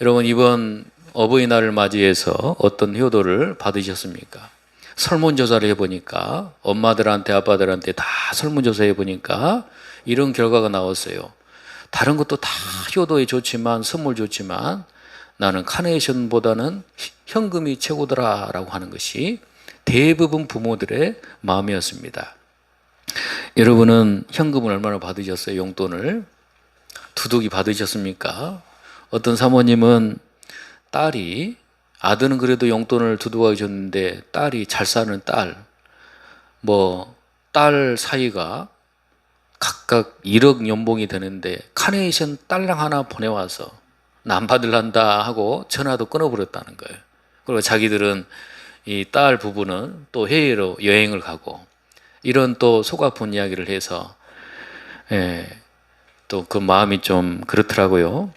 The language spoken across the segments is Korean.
여러분 이번 어버이날을 맞이해서 어떤 효도를 받으셨습니까? 설문조사를 해보니까 엄마들한테 아빠들한테 다 설문조사 해보니까 이런 결과가 나왔어요. 다른 것도 다 효도에 좋지만 선물 좋지만 나는 카네이션보다는 현금이 최고더라라고 하는 것이 대부분 부모들의 마음이었습니다. 여러분은 현금을 얼마나 받으셨어요? 용돈을 두둑이 받으셨습니까? 어떤 사모님은 딸이 아들은 그래도 용돈을 두둑하게 줬는데 딸이 잘 사는 딸, 뭐 딸 사이가 각각 1억 연봉이 되는데 카네이션 딸랑 하나 보내와서 나 안 받을란다 하고 전화도 끊어버렸다는 거예요. 그리고 자기들은 이 딸 부부는 또 해외로 여행을 가고 이런 또 속 아픈 이야기를 해서 예, 또 그 마음이 좀 그렇더라고요.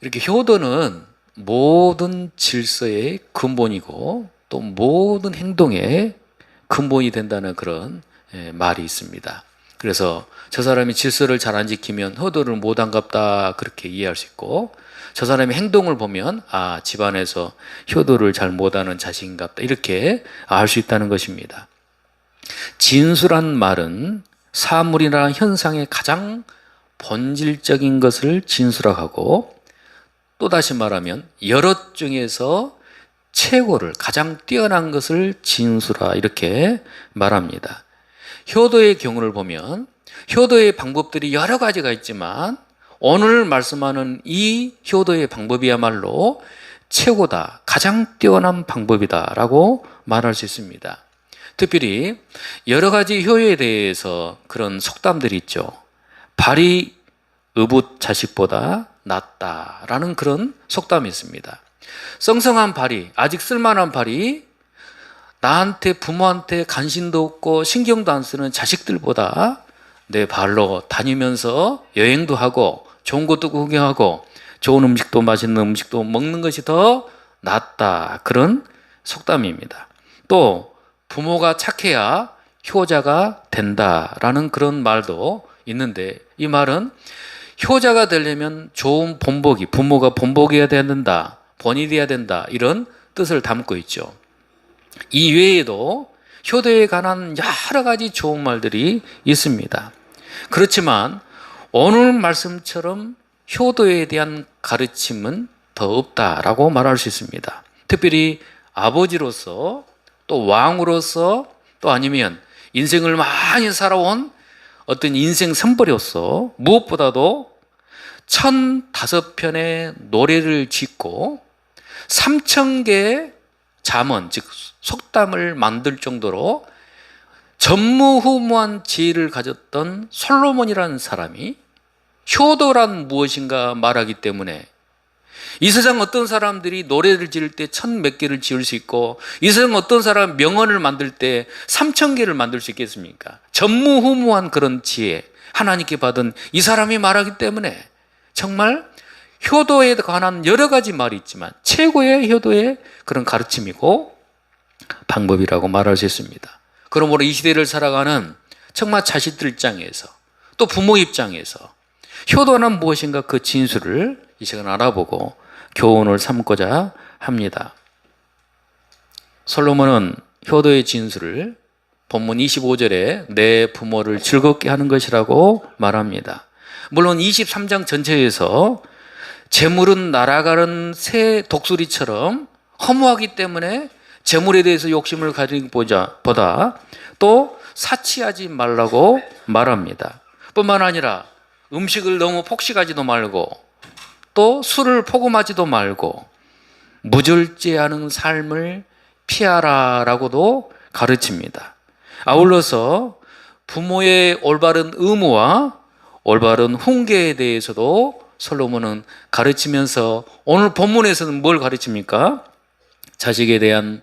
이렇게 효도는 모든 질서의 근본이고 또 모든 행동의 근본이 된다는 그런 예, 말이 있습니다. 그래서 저 사람이 질서를 잘 안 지키면 효도를 못한 갑다 그렇게 이해할 수 있고 저 사람의 행동을 보면 아 집안에서 효도를 잘 못하는 자식인갑다 이렇게 알 수 있다는 것입니다. 진수란 말은 사물이나 현상의 가장 본질적인 것을 진수라고 하고 또 다시 말하면 여럿 중에서 최고를 가장 뛰어난 것을 진수라 이렇게 말합니다. 효도의 경우를 보면 효도의 방법들이 여러 가지가 있지만 오늘 말씀하는 이 효도의 방법이야말로 최고다, 가장 뛰어난 방법이다라고 말할 수 있습니다. 특별히 여러 가지 효에 대해서 그런 속담들이 있죠. 발이 의붓 자식보다 낫다라는 그런 속담이 있습니다. 썽썽한 발이 아직 쓸만한 발이 나한테 부모한테 관심도 없고 신경도 안 쓰는 자식들보다 내 발로 다니면서 여행도 하고 좋은 것도 구경하고 좋은 음식도 맛있는 음식도 먹는 것이 더 낫다 그런 속담입니다. 또 부모가 착해야 효자가 된다라는 그런 말도 있는데 이 말은 효자가 되려면 좋은 본보기, 부모가 본보기해야 된다, 본이 돼야 된다 이런 뜻을 담고 있죠. 이 외에도 효도에 관한 여러 가지 좋은 말들이 있습니다. 그렇지만 오늘 말씀처럼 효도에 대한 가르침은 더 없다라고 말할 수 있습니다. 특별히 아버지로서 또 왕으로서 또 아니면 인생을 많이 살아온 어떤 인생 선벌이었어. 무엇보다도 천 다섯 편의 노래를 짓고 삼천 개의 잠언, 즉 속담을 만들 정도로 전무후무한 지혜를 가졌던 솔로몬이라는 사람이 효도란 무엇인가 말하기 때문에 이 세상 어떤 사람들이 노래를 지을 때 천 몇 개를 지을 수 있고 이 세상 어떤 사람 명언을 만들 때 삼천 개를 만들 수 있겠습니까? 전무후무한 그런 지혜 하나님께 받은 이 사람이 말하기 때문에 정말 효도에 관한 여러 가지 말이 있지만 최고의 효도의 그런 가르침이고 방법이라고 말할 수 있습니다. 그러므로 이 시대를 살아가는 정말 자식들 입장에서 또 부모 입장에서 효도는 무엇인가 그 진수를 이 시간 알아보고 교훈을 삼고자 합니다. 솔로몬은 효도의 진수를 본문 25절에 내 부모를 즐겁게 하는 것이라고 말합니다. 물론 23장 전체에서 재물은 날아가는 새 독수리처럼 허무하기 때문에 재물에 대해서 욕심을 가지는 보다 또 사치하지 말라고 말합니다. 뿐만 아니라 음식을 너무 폭식하지도 말고 또 술을 포금하지도 말고 무절제하는 삶을 피하라라고도 가르칩니다. 아울러서 부모의 올바른 의무와 올바른 훈계에 대해서도 솔로몬은 가르치면서 오늘 본문에서는 뭘 가르칩니까? 자식에 대한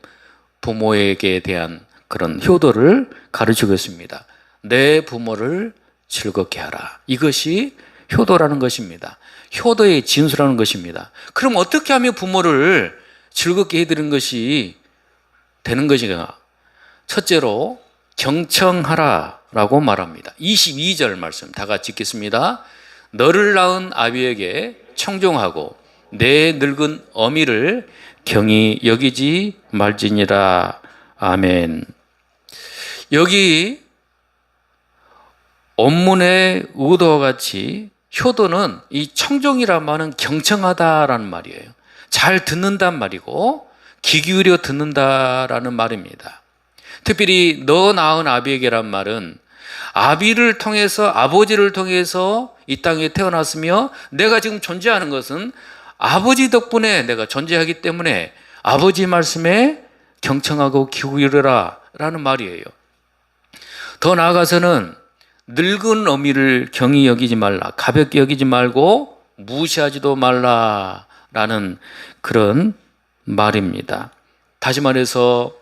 부모에게 대한 그런 효도를 가르치고 있습니다. 내 부모를 즐겁게 하라. 이것이 효도라는 것입니다. 효도의 진수라는 것입니다. 그럼 어떻게 하면 부모를 즐겁게 해드리는 것이 되는 것인가? 첫째로 경청하라 라고 말합니다. 22절 말씀 다 같이 읽겠습니다. 너를 낳은 아비에게 청종하고 내 늙은 어미를 경히 여기지 말지니라. 아멘. 여기 원문의 의도와 같이 효도는 이 청종이란 말은 경청하다라는 말이에요. 잘 듣는단 말이고 귀 기울여 듣는다라는 말입니다. 특별히 너 낳은 아비에게란 말은 아비를 통해서 아버지를 통해서 이 땅에 태어났으며 내가 지금 존재하는 것은 아버지 덕분에 내가 존재하기 때문에 아버지 말씀에 경청하고 기울여라 라는 말이에요. 더 나아가서는 늙은 어미를 경히 여기지 말라. 가볍게 여기지 말고 무시하지도 말라라는 그런 말입니다. 다시 말해서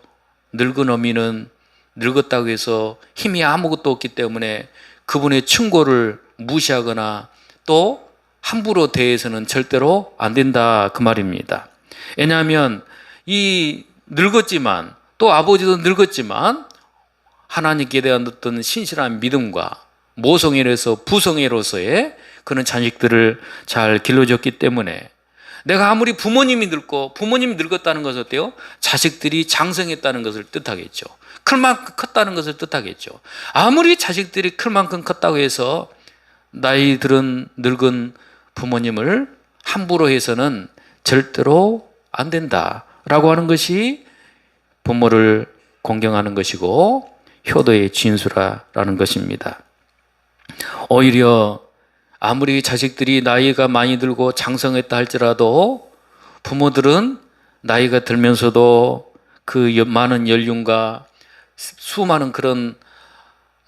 늙은 어미는 늙었다고 해서 힘이 아무것도 없기 때문에 그분의 충고를 무시하거나 또 함부로 대해서는 절대로 안 된다 그 말입니다. 왜냐하면 이 늙었지만 또 아버지도 늙었지만 하나님께 대한 어떤 신실한 믿음과 모성애로서 부성애로서의 그런 자식들을 잘 길러줬기 때문에 내가 아무리 부모님이 늙고 부모님이 늙었다는 것은 어때요? 자식들이 장성했다는 것을 뜻하겠죠. 클 만큼 컸다는 것을 뜻하겠죠. 아무리 자식들이 클 만큼 컸다고 해서 나이 들은 늙은 부모님을 함부로 해서는 절대로 안 된다라고 하는 것이 부모를 공경하는 것이고 효도의 진수라라는 것입니다. 오히려 아무리 자식들이 나이가 많이 들고 장성했다 할지라도 부모들은 나이가 들면서도 그 여- 많은 연륜과 수많은 그런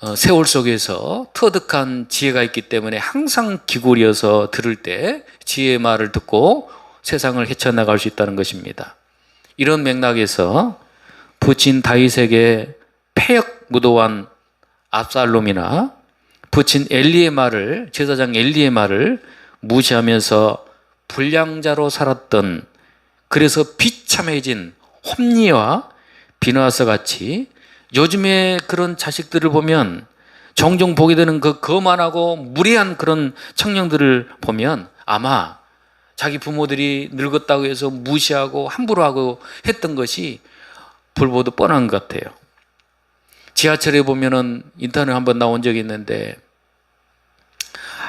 어, 세월 속에서 터득한 지혜가 있기 때문에 항상 기골이어서 들을 때 지혜의 말을 듣고 세상을 헤쳐나갈 수 있다는 것입니다. 이런 맥락에서 부친 다윗에게 폐역 무도한 압살롬이나 부친 엘리의 말을 제사장 엘리의 말을 무시하면서 불량자로 살았던 그래서 비참해진 홈리와 비나와서 같이 요즘에 그런 자식들을 보면 종종 보게 되는 그 거만하고 무례한 그런 청년들을 보면 아마 자기 부모들이 늙었다고 해서 무시하고 함부로 하고 했던 것이 불보듯 뻔한 것 같아요. 지하철에 보면은 인터넷 한번 나온 적이 있는데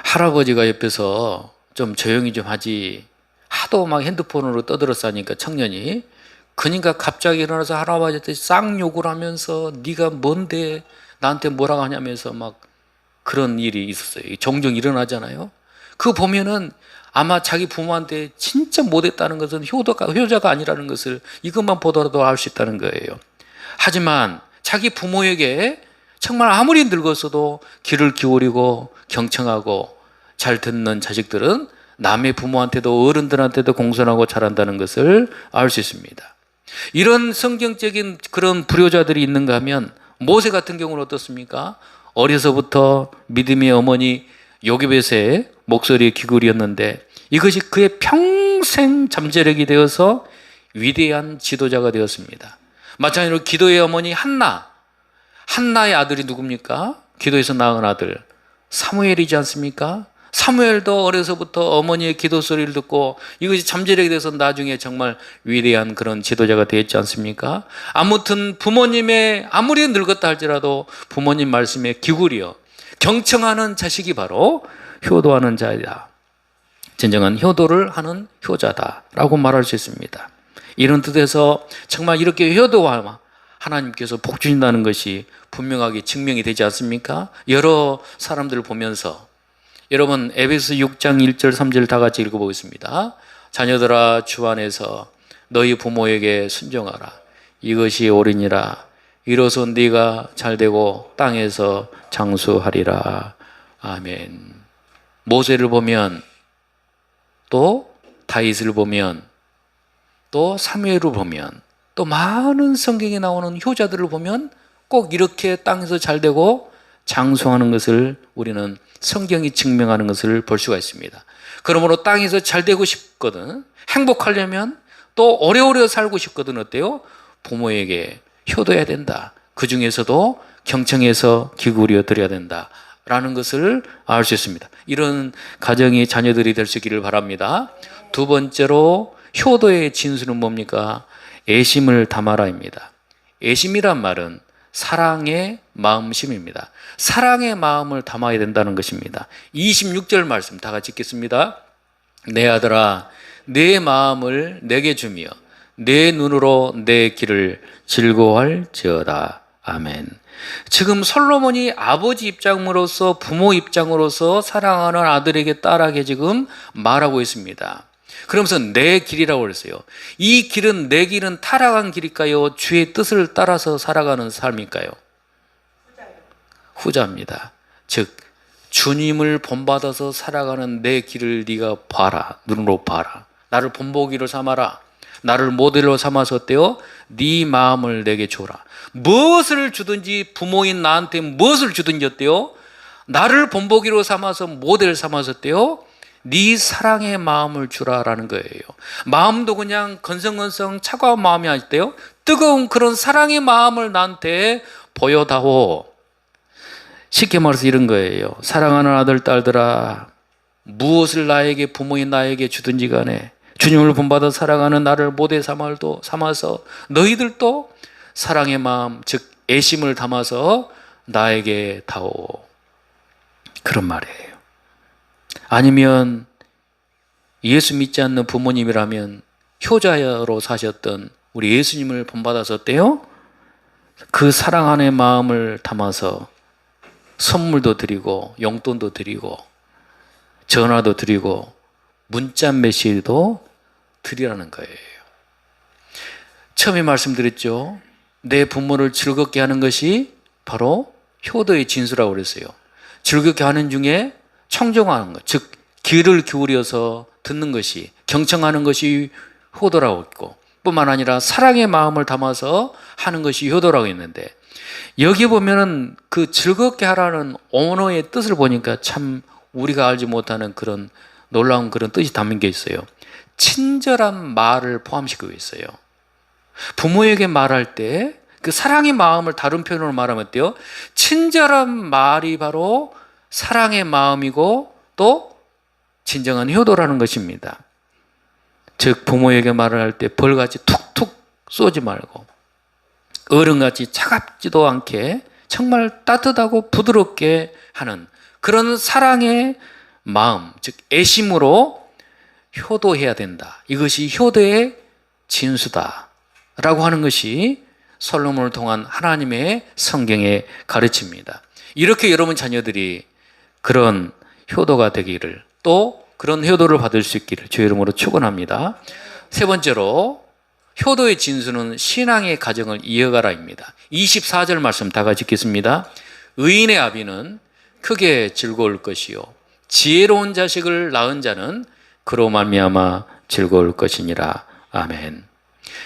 할아버지가 옆에서 좀 조용히 좀 하지 하도 막 핸드폰으로 떠들었으니까 청년이 그러니까 갑자기 일어나서 할아버지한테 쌍욕을 하면서 네가 뭔데 나한테 뭐라고 하냐면서 막 그런 일이 있었어요. 종종 일어나잖아요. 그거 보면은 아마 자기 부모한테 진짜 못했다는 것은 효도가, 효자가 아니라는 것을 이것만 보더라도 알 수 있다는 거예요. 하지만 자기 부모에게 정말 아무리 늙었어도 귀를 기울이고 경청하고 잘 듣는 자식들은 남의 부모한테도 어른들한테도 공손하고 잘한다는 것을 알 수 있습니다. 이런 성경적인 그런 불효자들이 있는가 하면 모세 같은 경우는 어떻습니까? 어려서부터 믿음의 어머니 요괴벳의 목소리에 귀굴이었는데 이것이 그의 평생 잠재력이 되어서 위대한 지도자가 되었습니다. 마찬가지로 기도의 어머니 한나. 한나의 아들이 누굽니까? 기도에서 낳은 아들. 사무엘이지 않습니까? 사무엘도 어려서부터 어머니의 기도 소리를 듣고 이것이 잠재력이 돼서 나중에 정말 위대한 그런 지도자가 되었지 않습니까? 아무튼 부모님의 아무리 늙었다 할지라도 부모님 말씀에 기울여 경청하는 자식이 바로 효도하는 자이다. 진정한 효도를 하는 효자다라고 말할 수 있습니다. 이런 뜻에서 정말 이렇게 효도와 하나님께서 복 주신다는 것이 분명하게 증명이 되지 않습니까? 여러 사람들을 보면서 여러분 에베소 6장 1절 3절 다 같이 읽어보겠습니다. 자녀들아 주 안에서 너희 부모에게 순종하라. 이것이 옳으니라. 이로써 네가 잘되고 땅에서 장수하리라. 아멘. 모세를 보면 또 다윗을 보면 또 사무엘을 보면 또 많은 성경에 나오는 효자들을 보면 꼭 이렇게 땅에서 잘 되고 장수하는 것을 우리는 성경이 증명하는 것을 볼 수가 있습니다. 그러므로 땅에서 잘 되고 싶거든 행복하려면 또 오래오래 살고 싶거든 어때요? 부모에게 효도해야 된다. 그 중에서도 경청해서 기울여 드려야 된다. 라는 것을 알 수 있습니다. 이런 가정이 자녀들이 될 수 있기를 바랍니다. 두 번째로 효도의 진수는 뭡니까? 애심을 담아라입니다. 애심이란 말은 사랑의 마음심입니다. 사랑의 마음을 담아야 된다는 것입니다. 26절 말씀 다 같이 읽겠습니다. 내 아들아, 내 마음을 내게 주며 내 눈으로 내 길을 즐거워할지어다. 아멘. 지금 솔로몬이 아버지 입장으로서 부모 입장으로서 사랑하는 아들에게 딸에게 지금 말하고 있습니다. 그러면서 내 길이라고 그랬어요. 이 길은 내 길은 타락한 길일까요? 주의 뜻을 따라서 살아가는 삶일까요? 후자입니다. 즉 주님을 본받아서 살아가는 내 길을 네가 봐라. 눈으로 봐라. 나를 본보기로 삼아라. 나를 모델로 삼아서 어때요? 네 마음을 내게 줘라. 무엇을 주든지 부모인 나한테 무엇을 주든지 어때요? 나를 본보기로 삼아서 모델 삼아서 어때요? 네 사랑의 마음을 주라라는 거예요. 마음도 그냥 건성건성 차가운 마음이 아닐 때요. 뜨거운 그런 사랑의 마음을 나한테 보여다오. 쉽게 말해서 이런 거예요. 사랑하는 아들, 딸들아, 무엇을 나에게, 부모인 나에게 주든지 간에 주님을 본받아 사랑하는 나를 모델 삼아도 삼아서 너희들도 사랑의 마음, 즉 애심을 담아서 나에게 다오. 그런 말이에요. 아니면 예수 믿지 않는 부모님이라면 효자로 사셨던 우리 예수님을 어때요? 그 사랑 안의 마음을 담아서 선물도 드리고 용돈도 드리고 전화도 드리고 문자 메시지도 드리라는 거예요. 처음에 말씀드렸죠. 내 부모를 즐겁게 하는 것이 바로 효도의 진수라고 그랬어요. 즐겁게 하는 중에 청정하는 것, 즉 귀를 기울여서 듣는 것이 경청하는 것이 효도라고 했고 뿐만 아니라 사랑의 마음을 담아서 하는 것이 효도라고 했는데 여기 보면은 그 즐겁게 하라는 언어의 뜻을 보니까 참 우리가 알지 못하는 그런 놀라운 그런 뜻이 담긴 게 있어요. 친절한 말을 포함시키고 있어요. 부모에게 말할 때 그 사랑의 마음을 다른 표현으로 말하면 어때요? 친절한 말이 바로 사랑의 마음이고 또 진정한 효도라는 것입니다. 즉 부모에게 말을 할 때 벌같이 툭툭 쏘지 말고 어른같이 차갑지도 않게 정말 따뜻하고 부드럽게 하는 그런 사랑의 마음, 즉 애심으로 효도해야 된다. 이것이 효도의 진수다라고 하는 것이 솔로몬을 통한 하나님의 성경의 가르침입니다. 이렇게 여러분 자녀들이 그런 효도가 되기를 또 그런 효도를 받을 수 있기를 주의 이름으로 축원합니다. 세 번째로 효도의 진수는 신앙의 가정을 이어가라입니다. 24절 말씀 다 같이 읽겠습니다. 의인의 아비는 크게 즐거울 것이요 지혜로운 자식을 낳은 자는 그로 말미암아 즐거울 것이니라. 아멘.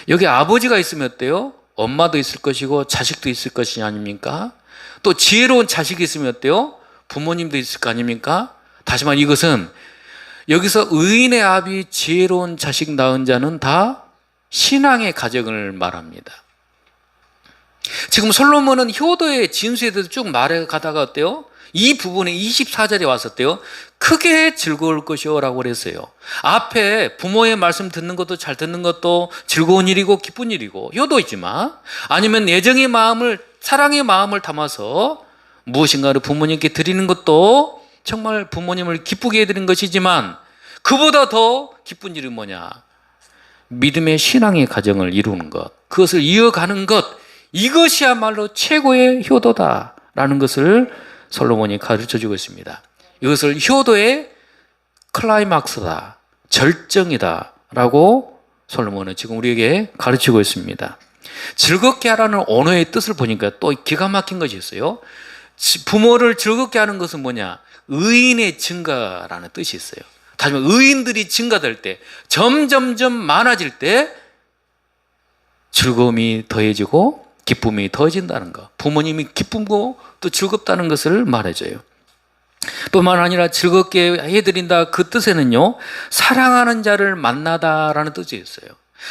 여기 아버지가 있으면 어때요? 엄마도 있을 것이고 자식도 있을 것이 아닙니까? 또 지혜로운 자식이 있으면 어때요? 부모님도 있을 거 아닙니까? 다시 말해 이것은 여기서 의인의 아비 지혜로운 자식 낳은 자는 다 신앙의 가정을 말합니다. 지금 솔로몬은 효도의 진수에 대해서 쭉 말해 가다가 어때요? 이 부분에 24절에 왔었대요. 크게 즐거울 것이요 라고 그랬어요. 앞에 부모의 말씀 듣는 것도 잘 듣는 것도 즐거운 일이고 기쁜 일이고 효도이지만 아니면 애정의 마음을 사랑의 마음을 담아서 무엇인가를 부모님께 드리는 것도 정말 부모님을 기쁘게 해드리는 것이지만 그보다 더 기쁜 일은 뭐냐? 믿음의 신앙의 가정을 이루는 것, 그것을 이어가는 것, 이것이야말로 최고의 효도다라는 것을 솔로몬이 가르쳐 주고 있습니다. 이것을 효도의 클라이막스다, 절정이다라고 솔로몬은 지금 우리에게 가르치고 있습니다. 즐겁게 하라는 언어의 뜻을 보니까 또 기가 막힌 것이 있어요. 부모를 즐겁게 하는 것은 뭐냐? 의인의 증가라는 뜻이 있어요. 다시 말해 의인들이 증가될 때, 점점점 많아질 때 즐거움이 더해지고 기쁨이 더해진다는 것. 부모님이 기쁨고 또 즐겁다는 것을 말해줘요. 뿐만 아니라 즐겁게 해드린다 그 뜻에는요, 사랑하는 자를 만나다라는 뜻이 있어요.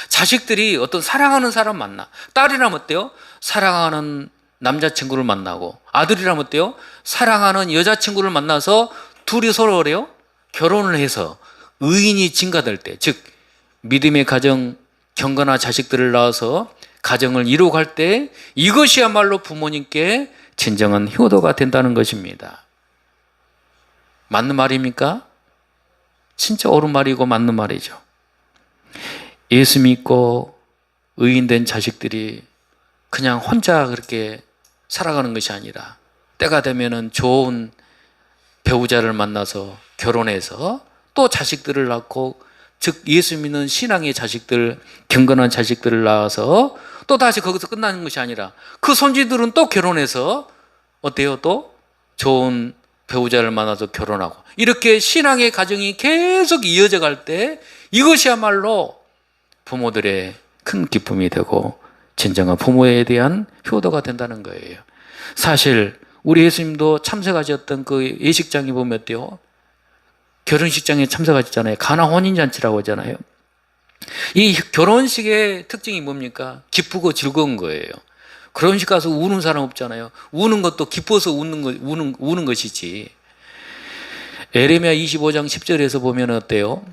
자식들이 어떤 사랑하는 사람 만나. 딸이라면 어때요? 사랑하는 남자친구를 만나고, 아들이라면 어때요? 사랑하는 여자친구를 만나서 둘이 서로 그래요? 결혼을 해서 의인이 증가될 때, 즉 믿음의 가정 경건한 자식들을 낳아서 가정을 이루어갈 때 이것이야말로 부모님께 진정한 효도가 된다는 것입니다. 맞는 말입니까? 진짜 옳은 말이고 맞는 말이죠. 예수 믿고 의인된 자식들이 그냥 혼자 그렇게 살아가는 것이 아니라 때가 되면은 좋은 배우자를 만나서 결혼해서 또 자식들을 낳고 즉 예수 믿는 신앙의 자식들 경건한 자식들을 낳아서 또 다시 거기서 끝나는 것이 아니라 그 손주들은 또 결혼해서 어때요? 또 좋은 배우자를 만나서 결혼하고 이렇게 신앙의 가정이 계속 이어져 갈 때 이것이야말로 부모들의 큰 기쁨이 되고 진정한 부모에 대한 효도가 된다는 거예요. 사실 우리 예수님도 참석하셨던 그 예식장에 보면 어때요? 결혼식장에 참석하셨잖아요. 가나 혼인잔치라고 하잖아요. 이 결혼식의 특징이 뭡니까? 기쁘고 즐거운 거예요. 결혼식 가서 우는 사람 없잖아요. 우는 것도 기뻐서 웃는 거, 우는, 우는 것이지. 에레미야 25장 10절에서 보면 어때요?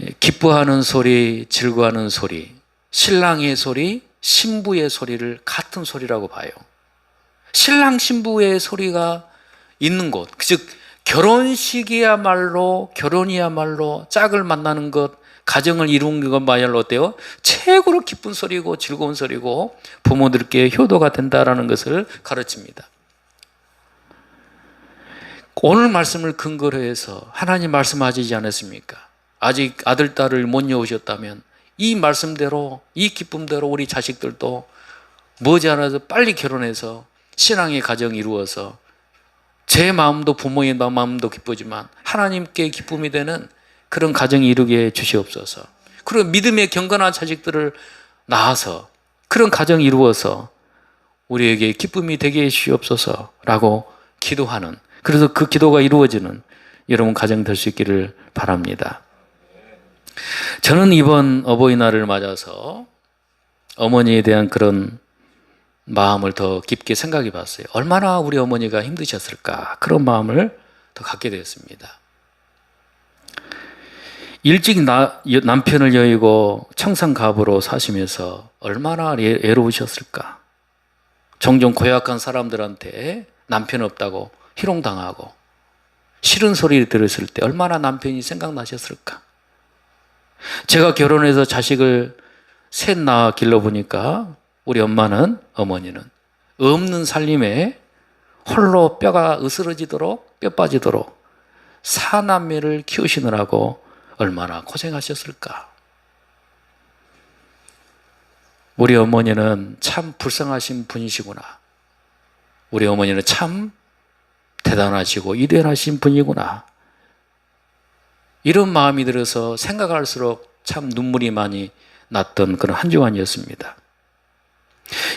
예, 기뻐하는 소리, 즐거워하는 소리, 신랑의 소리, 신부의 소리를 같은 소리라고 봐요. 신랑 신부의 소리가 있는 곳, 즉 결혼식이야말로 결혼이야말로 짝을 만나는 것, 가정을 이루는 것말로 어때요? 최고로 기쁜 소리고 즐거운 소리고 부모들께 효도가 된다라는 것을 가르칩니다. 오늘 말씀을 근거로 해서 하나님 말씀하시지 않았습니까? 아직 아들, 딸을 못 여우셨다면 이 말씀대로, 이 기쁨대로 우리 자식들도 머지않아서 빨리 결혼해서 신앙의 가정 이루어서 제 마음도 부모의 마음도 기쁘지만 하나님께 기쁨이 되는 그런 가정 이루게 주시옵소서. 그런 믿음의 경건한 자식들을 낳아서 그런 가정 이루어서 우리에게 기쁨이 되게 해주시옵소서라고 기도하는 그래서 그 기도가 이루어지는 여러분 가정 될 수 있기를 바랍니다. 저는 이번 어버이날을 맞아서 어머니에 대한 그런 마음을 더 깊게 생각해 봤어요. 얼마나 우리 어머니가 힘드셨을까. 그런 마음을 더 갖게 되었습니다. 일찍 나, 남편을 여의고 청산갑으로 사시면서 얼마나 애로우셨을까. 종종 고약한 사람들한테 남편 없다고 희롱당하고 싫은 소리를 들었을 때 얼마나 남편이 생각나셨을까. 제가 결혼해서 자식을 셋 낳아 길러보니까 우리 엄마는, 어머니는 없는 살림에 홀로 뼈가 으스러지도록 뼈 빠지도록 사남매를 키우시느라고 얼마나 고생하셨을까. 우리 어머니는 참 불쌍하신 분이시구나. 우리 어머니는 참 대단하시고 이대하신 분이구나. 이런 마음이 들어서 생각할수록 참 눈물이 많이 났던 그런 한 주간이었습니다.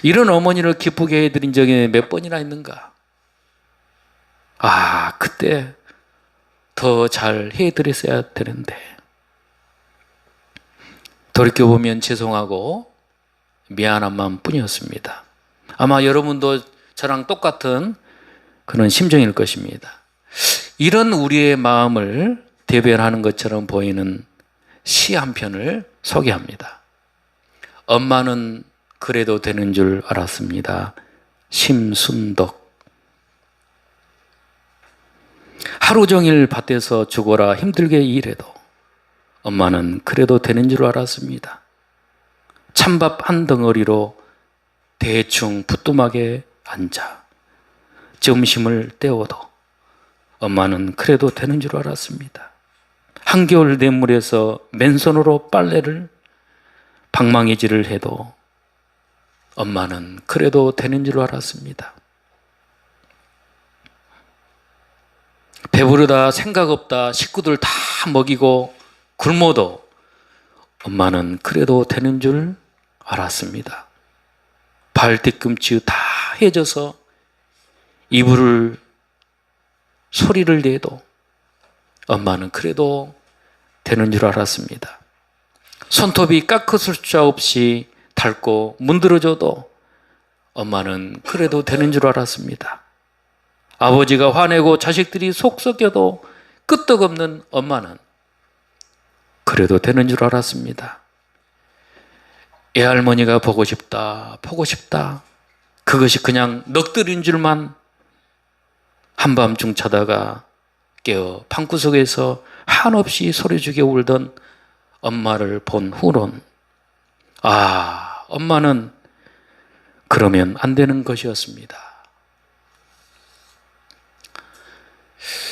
이런 어머니를 기쁘게 해드린 적이 몇 번이나 있는가? 아, 그때 더 잘 해드렸어야 되는데. 돌이켜보면 죄송하고 미안한 마음 뿐이었습니다. 아마 여러분도 저랑 똑같은 그런 심정일 것입니다. 이런 우리의 마음을 대변하는 것처럼 보이는 시 한 편을 소개합니다. 엄마는 그래도 되는 줄 알았습니다. 심순덕. 하루 종일 밭에서 죽어라 힘들게 일해도 엄마는 그래도 되는 줄 알았습니다. 찬밥 한 덩어리로 대충 부뚜막에 앉아 점심을 때워도 엄마는 그래도 되는 줄 알았습니다. 한겨울 냇물에서 맨손으로 빨래를 방망이질을 해도 엄마는 그래도 되는 줄 알았습니다. 배부르다 생각 없다 식구들 다 먹이고 굶어도 엄마는 그래도 되는 줄 알았습니다. 발 뒤꿈치 다 해져서 이불을 소리를 내도 엄마는 그래도 되는 줄 알았습니다. 손톱이 깎을 수 없이 닳고 문드러져도 엄마는 그래도 되는 줄 알았습니다. 아버지가 화내고 자식들이 속 썩여도 끄떡없는 엄마는 그래도 되는 줄 알았습니다. 애할머니가 보고 싶다, 보고 싶다. 그것이 그냥 넋들인 줄만 한밤중 자다가 깨어 방구석에서 한없이 소리주게 울던 엄마를 본 후론 아 엄마는 그러면 안 되는 것이었습니다.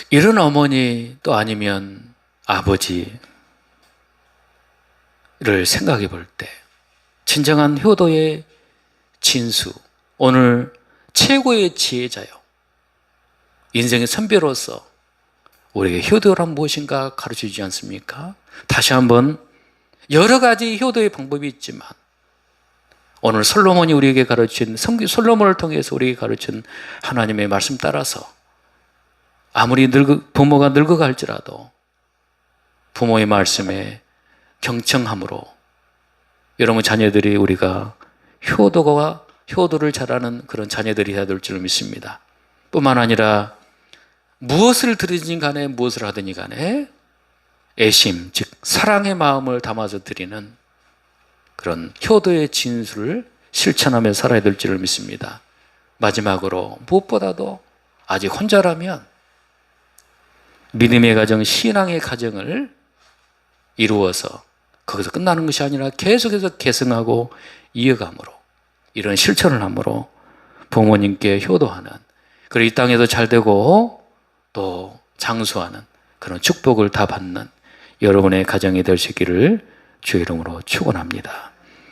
이런 어머니 또 아니면 아버지를 생각해 볼 때 진정한 효도의 진수 오늘 최고의 지혜자요. 인생의 선배로서 우리에게 효도란 무엇인가 가르쳐 주지 않습니까? 다시 한번 여러 가지 효도의 방법이 있지만 오늘 솔로몬이 우리에게 가르친 성기 솔로몬을 통해서 우리에게 가르친 하나님의 말씀 따라서 아무리 늙어, 부모가 늙어갈지라도 부모의 말씀에 경청함으로 여러분 자녀들이 우리가 효도가 효도를 잘하는 그런 자녀들이 해야 될 줄 믿습니다. 뿐만 아니라 무엇을 드리든 간에 무엇을 하든지 간에 애심, 즉 사랑의 마음을 담아서 드리는 그런 효도의 진수를 실천하며 살아야 될 줄을 믿습니다. 마지막으로 무엇보다도 아직 혼자라면 믿음의 가정, 신앙의 가정을 이루어서 거기서 끝나는 것이 아니라 계속해서 계승하고 이어감으로 이런 실천을 함으로 부모님께 효도하는 그리고 이 땅에도 잘 되고 또 장수하는 그런 축복을 다 받는 여러분의 가정이 될 수 있기를 주의 이름으로 축원합니다.